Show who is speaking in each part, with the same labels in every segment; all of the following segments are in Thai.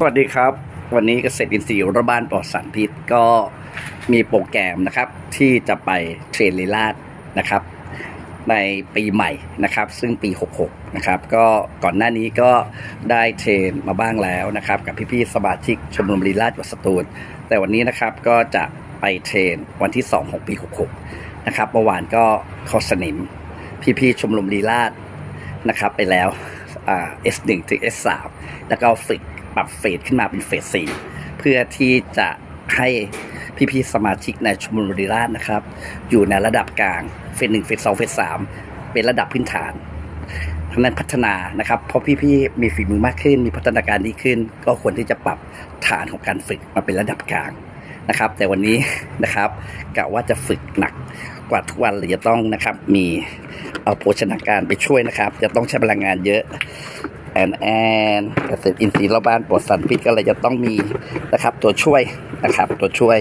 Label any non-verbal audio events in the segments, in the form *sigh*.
Speaker 1: สวัสดีครับ วันนี้เกษตรอินทรีย์รบ้านปลอดสารพิษก็มีโปรแกรมนะครับ ที่จะไปเทรนลีลาดนะครับ ในปีใหม่นะครับ ซึ่งปี 66 นะครับ ก็ก่อนหน้านี้ก็ได้เทรนมาบ้างแล้วนะครับ กับพี่ๆสมาชิกชมรมลีลาดวัดสตูลแต่วันนี้นะครับก็จะไปเทรนวันที่ 2 ของปี 66 นะครับเมื่อวานก็เขอสนิมพี่ๆชมรมลีลาดนะครับ ไปแล้วอ่า S1 ถึง S3 แล้วก็ฝึก ปรับเฟสขึ้นมาเป็นเฟส4เพื่อที่จะให้พี่ๆสมาชิกในชมรมรีราชนะครับ อยู่ในระดับกลางเฟส1เฟส2เฟส3เป็นระดับพื้นฐานทั้งนั้นพัฒนานะครับ เพราะพี่ๆมีฝีมือมากขึ้น มีพัฒนาการดีขึ้น ก็ควรที่จะปรับฐานของการฝึกมาเป็นระดับกลางนะครับ แต่วันนี้นะครับกะว่าจะฝึกหนักกว่าทุกวันเลยจะต้องนะครับ มีเอาโภชนาการไปช่วยนะครับ จะต้องใช้พลังงานเยอะ แอนแอนเกษตรอินทรีย์รอบบ้านปลอดสารพิษก็เลยจะต้องมีนะครับ ตัวช่วยนะครับ ตัวช่วย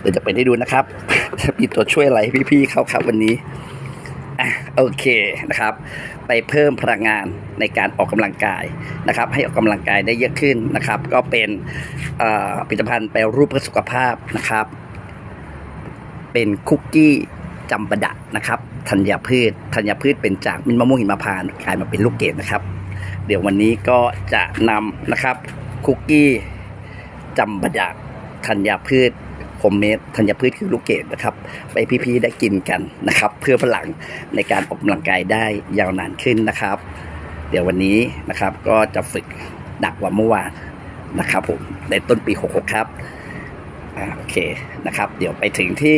Speaker 1: เดี๋ยวจะไปได้ดูนะครับมีตัวช่วยอะไรพี่ๆเขาครับวันนี้อะโอเคนะครับ ไปเพิ่มพลังงานในการออกกำลังกายนะครับ ให้ออกกำลังกายได้เยอะขึ้นนะครับ ก็เป็นผลิตภัณฑ์แปรรูปเพื่อสุขภาพนะครับ เป็นคุกกี้จำปาดะนะครับธัญพืชธัญพืชเป็นจากมินมะม่วงหิมพานต์กลายมาเป็นลูกเกดนะครับ เดี๋ยววันนี้ก็จะนำนะครับคุกกี้จำปาดะธัญพืชโฮมเมดธัญพืชคือลูกเกดนะครับ ไปพี่ๆได้กินกันนะครับ เพื่อพลังในการออกกำลังกายได้ยาวนานขึ้นนะครับ เดี๋ยววันนี้นะครับก็จะฝึกหนักกว่าเมื่อวานนะครับผมในต้นปี 66 ครับโอเคนะครับ เดี๋ยวไปถึงที่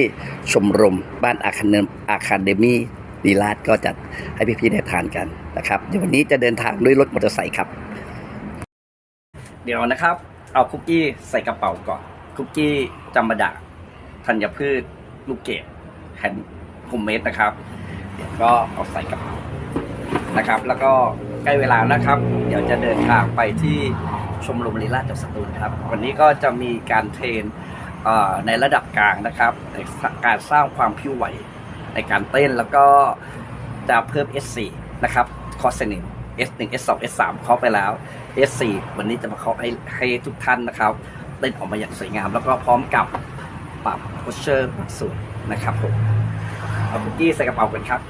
Speaker 1: ชมรมบ้านอาคาเนมอาคาเดมี่ ดีลาดก็จะให้พี่ๆได้ทานกันนะครับเดี๋ยววันนี้จะเดินทางด้วยรถมอเตอร์ไซค์ครับ เดี๋ยวนะครับ เอาคุกกี้ใส่กระเป๋าก่อน คุกกี้จำบดาธัญพืช ลูกเกดแฮนด์โฮมเมดนะครับ เดี๋ยวก็เอาใส่กระเป๋านะครับ แล้วก็ใกล้เวลาแล้วครับ เดี๋ยวจะเดินทางไปที่ชมรมลีลาดจังสตูลครับ วันนี้ก็จะมีการเทรนในระดับกลางนะครับ ในการสร้างความผิวไหว ในการเต้นแล้วก็จะเพิ่ม S4 นะครับคอร์สหนึ่ง S1 S2 S3 เคาะไปแล้ว S4 วันนี้จะมาเคาะให้ให้ทุกท่านนะครับเต้นออกมาอย่างสวยงาม แล้วก็พร้อมกับปรับโพสเชอร์บางส่วนนะครับผมเอาคุกกี้ใส่กระเป๋ากันครับ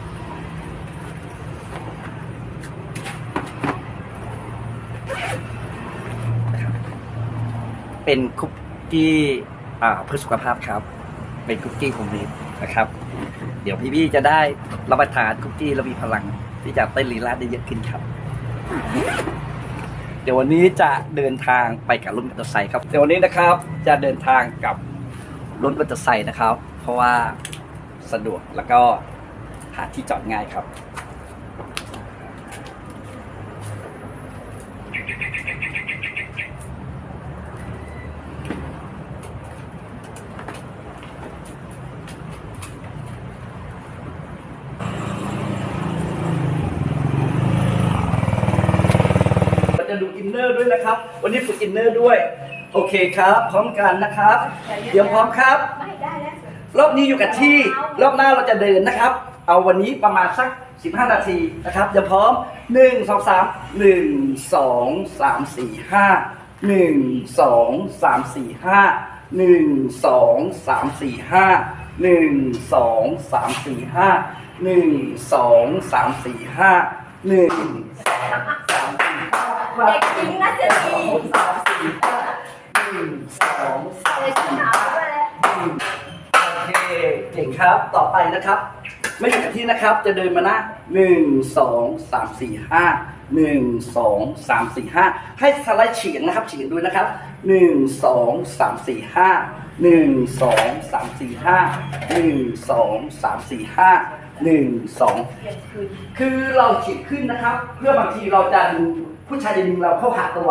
Speaker 1: เป็นคุกกี้เพื่อสุขภาพครับ เป็นคุกกี้โฮมเมดนะครับ ดี๋ยวพี่ๆจะได้รับประทานคุกกี้และมีพลัง ที่จะเต้นลีลาดได้เยอะขึ้นครับ เดี๋ยววันนี้จะเดินทางไปกับรถมอเตอร์ไซค์ครับเดี๋ยววันนี้นะครับ จะเดินทางกับรถมอเตอร์ไซค์นะครับ เพราะว่าสะดวกแล้วก็หาที่จอดง่ายครับ ดูอินเนอร์ด้วยนะครับ วันนี้ฝึกอินเนอร์ด้วย โอเคครับ พร้อมกันนะครับ เดี๋ยวพร้อมครับ
Speaker 2: ไม่ได้แล้ว
Speaker 1: รอบนี้อยู่กับที่ รอบหน้าเราจะเดินนะครับ เอาวันนี้ประมาณสัก 15 นาทีนะครับเดี๋ยวพร้อม 1 2 3 1 2 3 4 5 1 2 3 4 5 1 2 3 4 5 1 2 3 4 5 1 2 3 4 5 1
Speaker 2: เด็กจริงนะจะดี
Speaker 1: สามสี่ห้าหนึ่งสองสามสี่
Speaker 2: ขาวไปแล้ว
Speaker 1: โอเคเก่งครับต่อไปนะครับ ไม่อยู่กับที่นะครับจะเดินมานะหนึ่งสองสามสี่ห้าหนึ่งสองสามสี่ห้าให้สไลด์เฉียงนะครับเฉียงด้วยนะครับหนึ่งสองสามสี่ห้าหนึ่งสองสามสี่ห้าหนึ่งสองสามสี่ห้าหนึ่งสองคือเราเฉียงขึ้นนะครับ เพื่อบางทีเราจะดึง ผู้ชายจะดึงเราเข้าหาตัว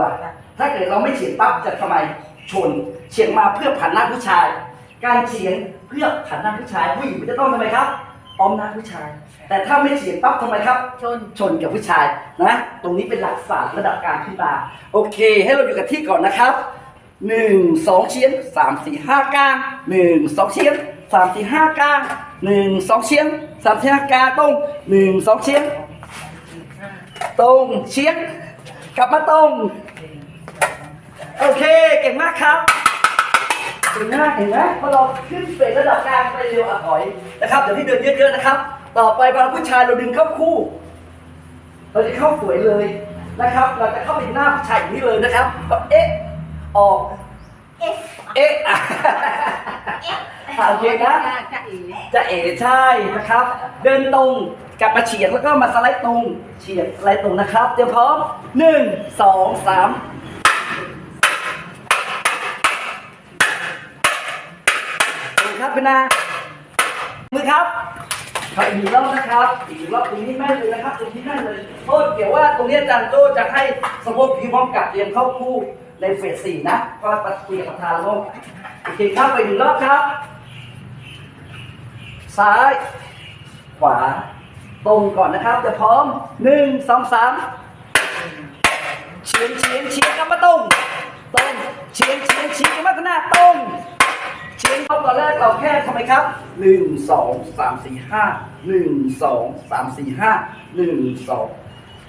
Speaker 1: ถ้าเกิดเราไม่เฉียงปั๊บจะทำไมชนเฉียงมาเพื่อผันหน้าผู้ชาย การเฉียงเพื่อผันหน้าผู้ชาย ผู้หญิงมันจะต้องทำไมครับอ้อมหน้าผู้ชาย แต่ถ้าไม่เฉียงปั๊บทำไมครับ
Speaker 2: ชน
Speaker 1: ชนกับผู้ชายนะตรงนี้เป็นหลักศาสตร์ระดับกลางขึ้นมาโอเค ให้เราอยู่กับที่ก่อนนะครับหนึ่งสองเฉียงสามสี่ห้ากลางหนึ่งสองเฉียงสามสี่ห้ากลางหนึ่งสองเฉียงสามสี่ห้ากลางตรงหนึ่งสองเฉียงตรงเฉียง กลับมาตรง โอเค เก่งมากครับ เก่งมากเห็นไหมพอเราขึ้นเฟสระดับกลางไปเร็วอะถอยนะครับเดี๋ยวพี่เดินเยอะๆนะครับ ต่อไปพอเราผู้ชายเราดึงเข้าคู่ เราจะเข้าสวยเลยนะครับ เราจะเข้าไปหน้าผู้ชายอย่างนี้เลยนะครับเอ๊ะออก
Speaker 2: เอ๊ะ
Speaker 1: เอ๊ะอะอะโอเคนะ
Speaker 2: จะเอ๋
Speaker 1: จะเอ๋ใช่นะครับ เดินตรงกลับมาเฉียงแล้วก็มาสไลด์ตรงเฉียงสไลด์ตรงนะครับเตรียมพร้อมหนึ่งสองสามดูครับพี่นามือครับขออีกหนึ่งรอบนะครับอีกหนึ่งรอบตรงนี้แม่นเลยนะครับตรงนี้แม่นเลยโทษเดี๋ยวว่าตรงนี้อาจารย์โจ้จะให้สะโพกพีพร้อมกับเตรียมเข้าคู่ ในเฟสสี่นะก็ปฏิกิริยาประธานโลกโอเคครับไปหนึ่งรอบครับ ซ้าย ขวา ตรงก่อนนะครับ จะพร้อมหนึ่งสองสามเฉียงเฉียงเฉียงกลับมาตรงตรงเฉียงเฉียงเฉียงกลับมาข้างหน้าตรงเฉียงเข้าตอนแรกเราแค่ทำไมครับหนึ่งสองสามสี่ห้าหนึ่งสองสามสี่ห้าหนึ่งสอง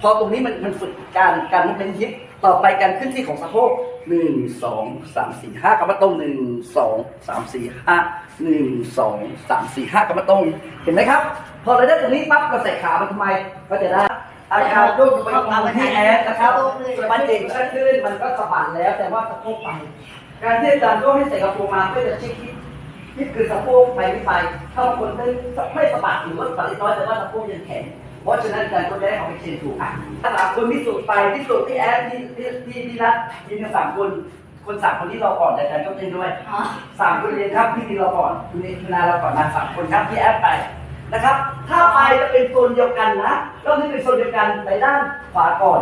Speaker 1: พอตรงนี้มันมันฝึกการการมุกเป็นฮิป ต่อไปการขึ้นที่ของสะโพกหนึ่งสองสามสี่ห้ากลับมาตรงหนึ่งสองสามสี่ห้าหนึ่งสองสามสี่ห้ากลับมาตรงเห็นไหมครับ พอเราได้ตรงนี้ปั๊บเราใส่ขามันทำไมก็จะได้อาการยกไปตามที่แอดนะครับมันเด่นชัดขึ้นมันก็สะบัดแล้วแต่ว่าสะโพกไป การที่อาจารย์ก็ให้ใส่กระโปรงมาเพื่อจะเช็คที่นี่คือสะโพกไปไม่ไปถ้าบางคนไม่ไม่สะบัดหรือว่าสะบัดเล็กน้อยแต่ว่าสะโพกยังแข็งเพ ราะฉะนั้นอาจารย์ก็ได้เอาไปเชนถูกอะถ้าหากคนพิสูจน์ไปพิสูจน์ที่แอดที่ที่ที่ที่นัดยืนกันสามคนคนสามคนที่เราก่อนแต่อาจารย์ก็เต้นด้วย
Speaker 2: อ๋อ
Speaker 1: สามคนเรียนครับพี่ดีเราก่อนคุณเอกคุณนาเราก่อนมาสามคนครับพี่แอดไปนะครับ ถ้าไปจะเป็นโซนเดียวกันนะรอบนี้เป็นโซนเดียวกันไปด้านขวาก่อน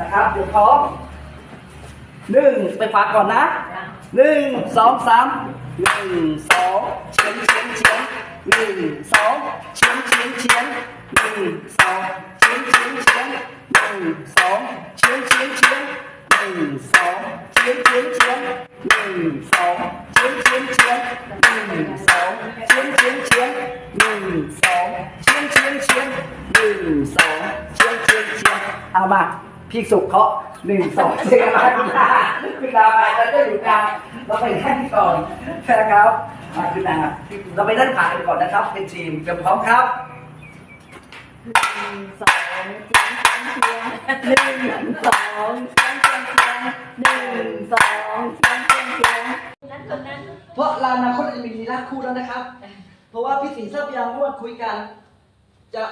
Speaker 1: นะครับเดี๋ยวพร้อมหนึ่งไปขวาก่อนนะหนึ่งสองสามหนึ่งสองเฉียงเฉียงเฉียงหนึ่งสองเฉียงเฉียงเฉียง หนึ่งสองเฉียงเฉียงเฉียงหนึ่งสองเฉียงเฉียงเฉียงหนึ่งสองเฉียงเฉียงเฉียงหนึ่งสองเฉียงเฉียงเฉียงหนึ่งสองเฉียงเฉียงเฉียงหนึ่งสองเฉียงเฉียงเฉียงหนึ่งสองเฉียงเฉียงเฉียงเอามาพี่สุขเคาะหนึ่งสองเฉียงมาคุณดาคุณดาไปแล้วก็อยู่กลางเราไปด้านที่ก่อนนะครับคุณดาเราไปด้านขวากันก่อนนะครับเป็นทีมเตรียมพร้อมครับ
Speaker 2: นึ่งสองเชียงเชียงเชียงหนึ่งสองเชียงเชียงเชียงหนึ่งสองเชียงเชียงเชียงนั้นคนนั้น
Speaker 1: เพราะลานาคตจะมีลีลาคู่แล้วนะครับ เพราะว่าพี่สีทราบยังว่าคุยกัน จะ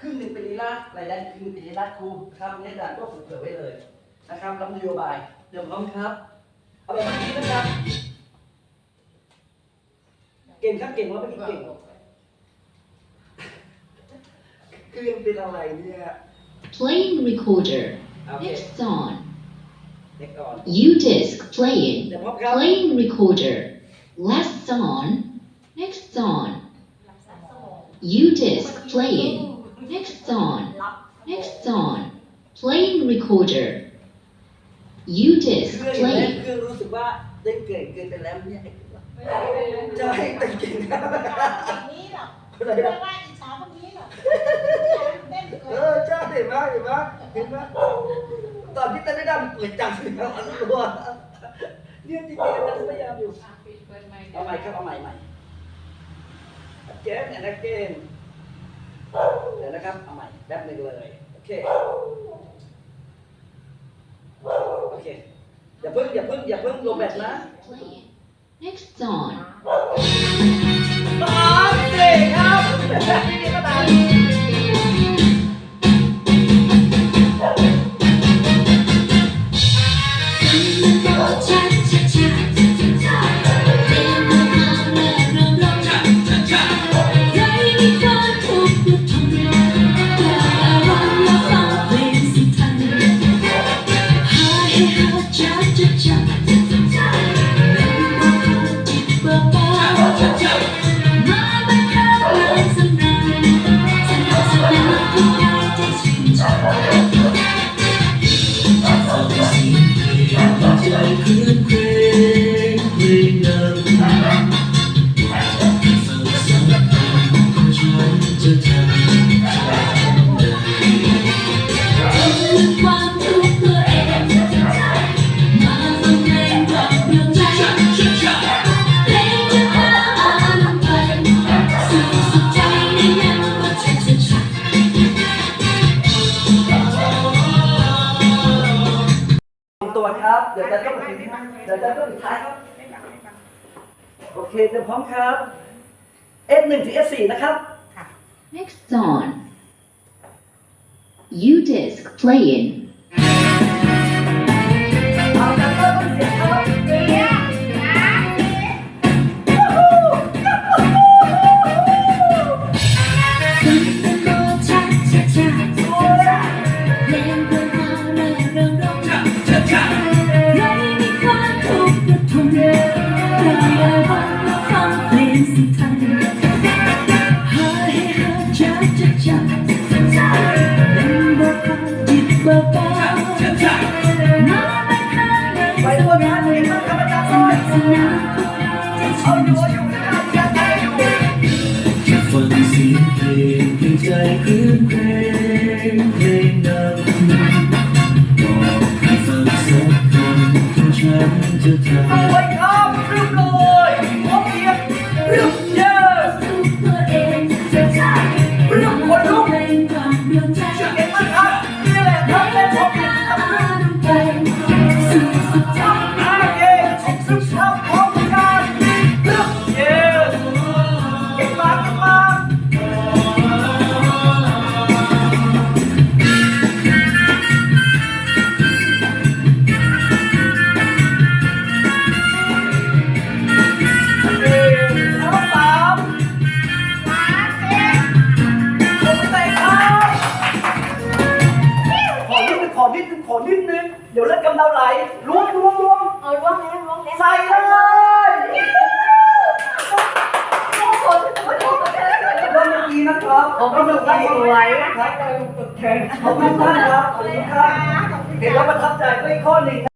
Speaker 1: ครึ่งหนึ่งเป็นลีลาหลายด้านครึ่งหนึ่งเป็นลีลาคู่ครับนี่อาจารย์ก็เผื่อไว้เลยนะครับรับนโยบายเดี๋ยวพร้อมครับเอาแบบนี้นะครับ เก่งครับเก่งว่าไม่เก่ง คือยังเป็นอะไรเนี่ย
Speaker 3: Playing recorder.
Speaker 1: Okay.
Speaker 3: Next on.
Speaker 1: เด็กก่อน
Speaker 3: U-disc playing.
Speaker 1: เดี๋ยวพร้อมครับ
Speaker 3: Playing recorder. Last on. Next on.
Speaker 2: รับสารสมอง
Speaker 3: U-disc playing. Next on.
Speaker 2: รับ
Speaker 3: Next on. Playing recorder. U-disc
Speaker 1: เครื่องอย่างนี้
Speaker 3: playing.
Speaker 1: เครื่องรู้สึกว่าเล่นเก่งเกินไปแล้วเนี่ยใช่แต่เก่งนะ
Speaker 4: นี้หรอก
Speaker 1: อะไร
Speaker 4: เรีย
Speaker 1: นะ
Speaker 4: กว่าอิ*laughs* *laughs* จฉาพวก นี้หรอกเต้น
Speaker 1: เออใช่เห็นไหมเห็นไหมเห็นไหมตอนที่เต้นไม่ได้มันเปิดจังเลยนะอันรัวเนี่ยจริงๆอาจารย์พยายามอยู่เอาใหม่ครับเอาใหม่ใหม่ again and again เดี๋ยวนะครับเอาใหม่แป๊บหนึงเลยโอเคโอเคอย่าเพิ่งอย่าเพิ่งอย่าเพิ่งลงแบบนะ
Speaker 3: Playing. Next on.
Speaker 1: สามสี่ครับนี่ก็ตาม
Speaker 5: เดี๋
Speaker 1: ยวจะต้องสุดท้ายครับ โอเคเตรียมพร้อมครับ S 1ถึง S 4นะครับ
Speaker 3: Next on. U-disc playing.
Speaker 1: เอาละเริ่มเสียงครับำเดาไหลล้วงล้วงล้วง
Speaker 2: เอาล้วงแล้วล้วงแล้ว
Speaker 1: ใส่เลยเริ่มเมื่อกี้นะครับเริ่มเมื่อกี้สวยนะครับขอบคุณท่านครับขอบคุณท่านเห็นแล้วประทับใจด้วยข้อหนึ่ง